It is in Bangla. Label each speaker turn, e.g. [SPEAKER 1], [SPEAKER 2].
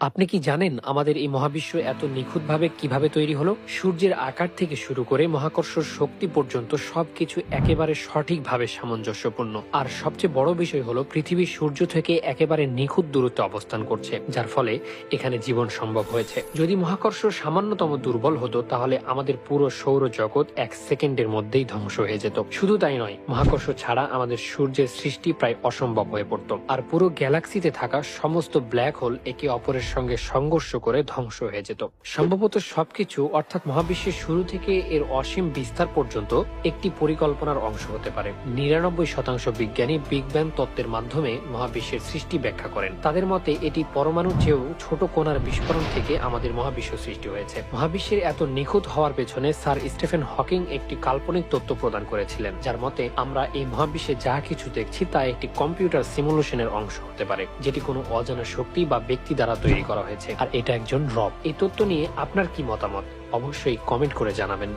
[SPEAKER 1] আপনি কি জানেন আমাদের এই মহাবিশ্ব এত নিখুঁতভাবে কীভাবে তৈরি হলো? সূর্যের আকার থেকে শুরু করে মহাকর্ষ শক্তি পর্যন্ত সবকিছু একেবারে সঠিকভাবে সামঞ্জস্যপূর্ণ। আর সবচেয়ে বড় বিষয় হলো পৃথিবী সূর্য থেকে একেবারে নিখুঁত দূরত্বে অবস্থান করছে, যার ফলে এখানে জীবন সম্ভব হয়েছে। যদি মহাকর্ষ সামান্যতম দুর্বল হতো, তাহলে আমাদের পুরো সৌরজগৎ এক সেকেন্ডের মধ্যেই ধ্বংস হয়ে যেত। শুধু তাই নয়, মহাকর্ষ ছাড়া আমাদের সূর্যের সৃষ্টি প্রায় অসম্ভব হয়ে পড়তো। আর পুরো গ্যালাক্সিতে থাকা সমস্ত ব্ল্যাক হোল একে অপরের সঙ্গে সংঘর্ষ করে ধ্বংস হয়ে যেত। সম্ভবত সবকিছু অর্থাৎ মহাবিশ্বের শুরু থেকে এর অসীম বিস্তার পর্যন্ত একটি পরিকল্পনার অংশ হতে পারে। নিরানব্বই শতাংশ বিজ্ঞানী বিগ ব্যাং তত্ত্বের মাধ্যমে মহাবিশ্বের সৃষ্টি ব্যাখ্যা করেন। তাদের মতে, এটি পরমাণুর চেয়েও ছোট কোণার বিস্ফোরণ থেকে আমাদের মহাবিশ্ব সৃষ্টি হয়েছে। মহাবিশ্বের এত নিখুঁত হওয়ার পেছনে স্যার স্টিফেন হকিং একটি কাল্পনিক তত্ত্ব প্রদান করেছিলেন, যার মতে, আমরা এই মহাবিশ্বে যা কিছু দেখছি তা একটি কম্পিউটার সিমুলেশনের অংশ হতে পারে, যেটি কোনো অজানা শক্তি বা ব্যক্তি দ্বারা তৈরি করা হয়েছে। আর এটা একজন রব। এই তথ্য নিয়ে আপনার কি মতামত? অবশ্যই কমেন্ট করে জানাবেন।